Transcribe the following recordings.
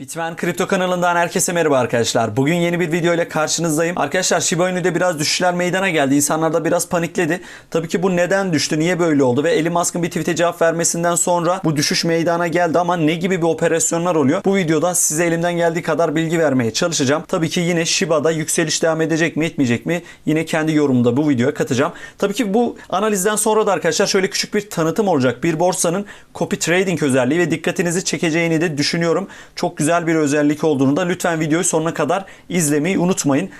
Bitmen Kripto kanalından herkese merhaba arkadaşlar. Bugün yeni bir video ile karşınızdayım. Arkadaşlar Shiba Inu'da biraz düşüşler meydana geldi. İnsanlar da biraz panikledi. Tabii ki bu neden düştü, niye böyle oldu ve Elon Musk'ın bir tweet'e cevap vermesinden sonra bu düşüş meydana geldi ama ne gibi bir operasyonlar oluyor? Bu videoda size elimden geldiği kadar bilgi vermeye çalışacağım. Tabii ki yine Shiba'da yükseliş devam edecek mi, etmeyecek mi? Yine kendi yorumumda bu videoya katacağım. Tabii ki bu analizden sonra da arkadaşlar şöyle küçük bir tanıtım olacak. Bir borsanın copy trading özelliği ve dikkatinizi çekeceğini de düşünüyorum. Çok güzel bir özellik olduğunu da lütfen videoyu sonuna kadar izlemeyi unutmayın.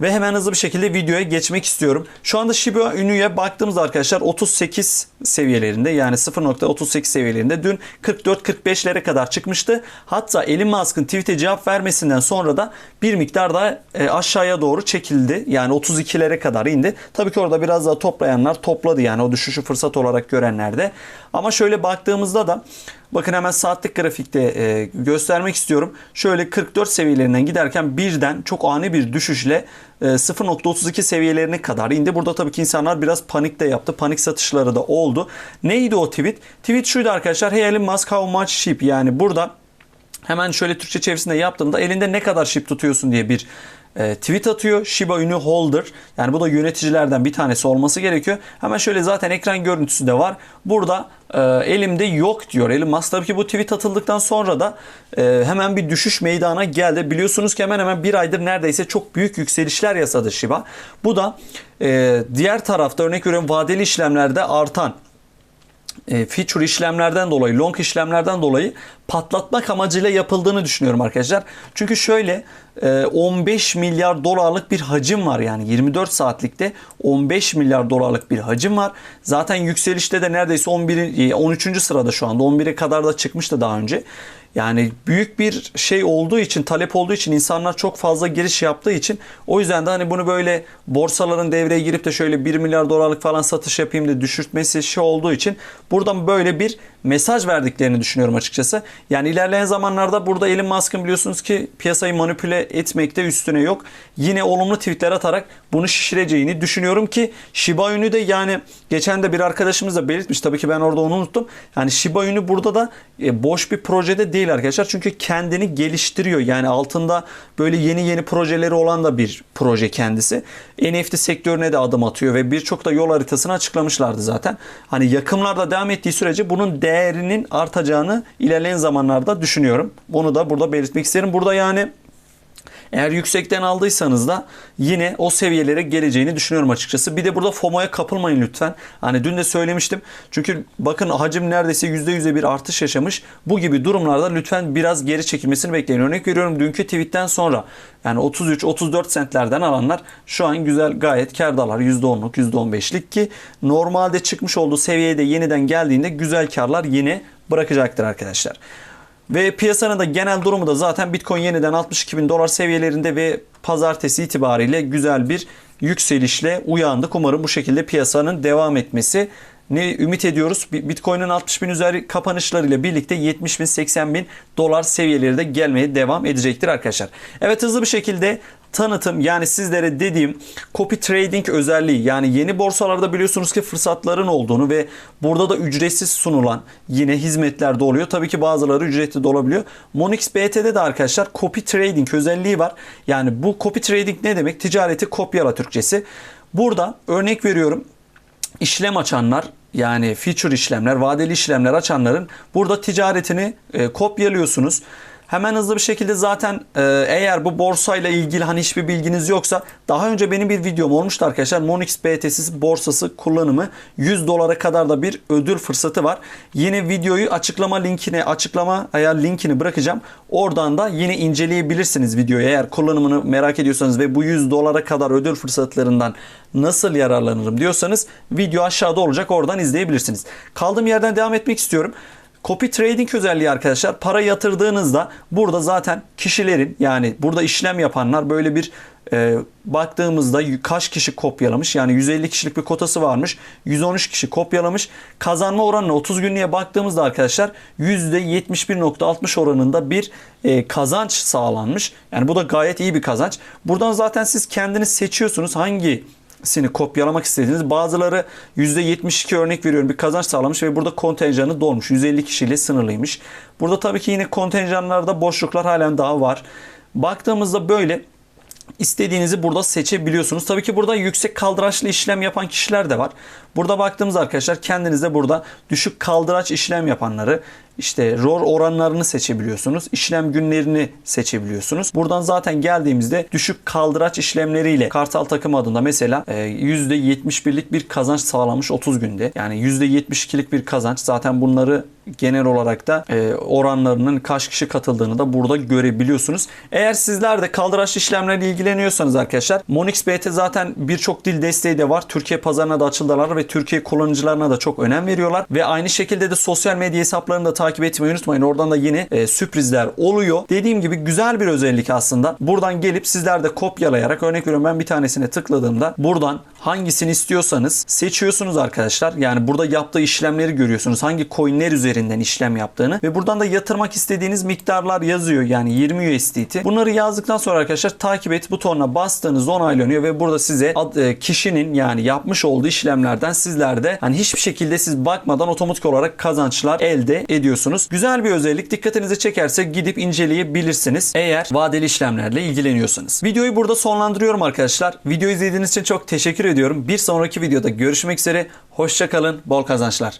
Ve hemen hızlı bir şekilde videoya geçmek istiyorum. Şu anda Shiba Inu'ya baktığımızda arkadaşlar 38 seviyelerinde yani 0.38 seviyelerinde dün 44-45'lere kadar çıkmıştı. Hatta Elon Musk'ın tweet'e cevap vermesinden sonra da bir miktar daha e, aşağıya doğru çekildi. Yani 32'lere kadar indi. Tabii ki orada biraz daha toplayanlar topladı yani o düşüşü fırsat olarak görenler de. Ama şöyle baktığımızda da Bakın hemen saatlik grafikte e, göstermek istiyorum. Şöyle 44 seviyelerinden giderken birden çok ani bir düşüşle e, 0.32 seviyelerine kadar indi. Burada tabii ki insanlar biraz panik de yaptı. Panik satışları da oldu. Neydi o tweet? Tweet şuydu arkadaşlar. Hey Elon Musk how much ship? Yani burada hemen şöyle Türkçe çevirisinde yaptığımda elinde ne kadar ship tutuyorsun diye bir e, tweet atıyor. Shiba Inu Holder. Yani bu da yöneticilerden bir tanesi olması gerekiyor. Hemen şöyle zaten ekran görüntüsü de var. Burada e, elimde yok diyor. Elon Musk tabii ki bu tweet atıldıktan sonra da e, hemen bir düşüş meydana geldi. Biliyorsunuz ki hemen hemen bir aydır neredeyse çok büyük yükselişler yasadı Shiba. Bu da e, diğer tarafta örnek veriyorum vadeli işlemlerde artan e, feature işlemlerden dolayı, long işlemlerden dolayı patlatmak amacıyla yapıldığını düşünüyorum arkadaşlar. Çünkü şöyle e, 15 milyar dolarlık bir hacim var yani 24 saatlikte 15 milyar dolarlık bir hacim var. Zaten yükselişte de neredeyse 11 13. sırada şu anda 11'e kadar da çıkmıştı daha önce. Yani büyük bir şey olduğu için, talep olduğu için insanlar çok fazla giriş yaptığı için o yüzden de hani bunu böyle borsaların devreye girip de şöyle 1 milyar dolarlık falan satış yapayım da düşürtmesi şey olduğu için buradan böyle bir mesaj verdiklerini düşünüyorum açıkçası. Yani ilerleyen zamanlarda burada Elon Musk'ın biliyorsunuz ki piyasayı manipüle etmekte üstüne yok. Yine olumlu tweetler atarak bunu şişireceğini düşünüyorum ki Shiba Inu de yani geçen de bir arkadaşımız da belirtmiş. Tabii ki ben orada onu unuttum. Yani Shiba Inu burada da e, boş bir projede değil arkadaşlar. Çünkü kendini geliştiriyor. Yani altında böyle yeni yeni projeleri olan da bir proje kendisi. NFT sektörüne de adım atıyor ve birçok da yol haritasını açıklamışlardı zaten. Hani yakımlarda devam ettiği sürece bunun değerinin artacağını ilerleyen zamanlarda düşünüyorum. Bunu da burada belirtmek isterim. Burada yani eğer yüksekten aldıysanız da yine o seviyelere geleceğini düşünüyorum açıkçası. Bir de burada FOMO'ya kapılmayın lütfen. Hani dün de söylemiştim. Çünkü bakın hacim neredeyse %100'e bir artış yaşamış. Bu gibi durumlarda lütfen biraz geri çekilmesini bekleyin. Örnek veriyorum dünkü tweetten sonra yani 33-34 centlerden alanlar şu an güzel gayet kardalar. %10'luk %15'lik ki normalde çıkmış olduğu seviyede yeniden geldiğinde güzel karlar yine bırakacaktır arkadaşlar. Ve piyasanın da genel durumu da zaten Bitcoin yeniden 62 bin dolar seviyelerinde ve pazartesi itibariyle güzel bir yükselişle uyandık. Umarım bu şekilde piyasanın devam etmesi ne ümit ediyoruz? Bitcoin'in 60 bin üzeri kapanışlarıyla birlikte 70 bin 80 bin dolar seviyeleri de gelmeye devam edecektir arkadaşlar. Evet hızlı bir şekilde tanıtım yani sizlere dediğim copy trading özelliği yani yeni borsalarda biliyorsunuz ki fırsatların olduğunu ve burada da ücretsiz sunulan yine hizmetler de oluyor. Tabii ki bazıları ücretli de olabiliyor. Monix BT'de de arkadaşlar copy trading özelliği var. Yani bu copy trading ne demek? Ticareti kopyala Türkçesi. Burada örnek veriyorum işlem açanlar yani feature işlemler, vadeli işlemler açanların burada ticaretini e, kopyalıyorsunuz. Hemen hızlı bir şekilde zaten e, eğer bu borsayla ilgili hani hiçbir bilginiz yoksa daha önce benim bir videom olmuştu arkadaşlar. Monix BTC borsası kullanımı 100 dolara kadar da bir ödül fırsatı var. Yine videoyu açıklama linkine açıklama ayar linkini bırakacağım. Oradan da yine inceleyebilirsiniz videoyu eğer kullanımını merak ediyorsanız ve bu 100 dolara kadar ödül fırsatlarından nasıl yararlanırım diyorsanız video aşağıda olacak oradan izleyebilirsiniz. Kaldığım yerden devam etmek istiyorum. Copy trading özelliği arkadaşlar. Para yatırdığınızda burada zaten kişilerin yani burada işlem yapanlar böyle bir e, baktığımızda kaç kişi kopyalamış? Yani 150 kişilik bir kotası varmış. 113 kişi kopyalamış. Kazanma oranına 30 günlüğe baktığımızda arkadaşlar %71.60 oranında bir e, kazanç sağlanmış. Yani bu da gayet iyi bir kazanç. Buradan zaten siz kendiniz seçiyorsunuz hangi sini kopyalamak istediğiniz bazıları %72 örnek veriyorum bir kazanç sağlamış ve burada kontenjanı dolmuş. 150 kişiyle sınırlıymış. Burada tabii ki yine kontenjanlarda boşluklar halen daha var. Baktığımızda böyle istediğinizi burada seçebiliyorsunuz. Tabii ki burada yüksek kaldıraçlı işlem yapan kişiler de var. Burada baktığımız arkadaşlar kendinize burada düşük kaldıraç işlem yapanları işte ROR oranlarını seçebiliyorsunuz. İşlem günlerini seçebiliyorsunuz. Buradan zaten geldiğimizde düşük kaldıraç işlemleriyle Kartal takım adında mesela e, %71'lik bir kazanç sağlamış 30 günde. Yani %72'lik bir kazanç. Zaten bunları genel olarak da e, oranlarının kaç kişi katıldığını da burada görebiliyorsunuz. Eğer sizler de kaldıraçlı işlemlerle ilgileniyorsanız arkadaşlar Monix BT zaten birçok dil desteği de var. Türkiye pazarına da açıldılar ve Türkiye kullanıcılarına da çok önem veriyorlar. Ve aynı şekilde de sosyal medya hesaplarını da etmeyi unutmayın. Oradan da yeni e, sürprizler oluyor. Dediğim gibi güzel bir özellik aslında. Buradan gelip sizler de kopyalayarak örnek veriyorum ben bir tanesine tıkladığımda buradan hangisini istiyorsanız seçiyorsunuz arkadaşlar. Yani burada yaptığı işlemleri görüyorsunuz. Hangi coinler üzerinden işlem yaptığını ve buradan da yatırmak istediğiniz miktarlar yazıyor. Yani 20 USDT. Bunları yazdıktan sonra arkadaşlar takip et butonuna bastığınızda onaylanıyor ve burada size ad- e, kişinin yani yapmış olduğu işlemlerden sizler de hani hiçbir şekilde siz bakmadan otomatik olarak kazançlar elde ediyorsunuz. Güzel bir özellik. Dikkatinizi çekerse gidip inceleyebilirsiniz. Eğer vadeli işlemlerle ilgileniyorsanız. Videoyu burada sonlandırıyorum arkadaşlar. Video izlediğiniz için çok teşekkür ediyorum. Bir sonraki videoda görüşmek üzere. Hoşçakalın. Bol kazançlar.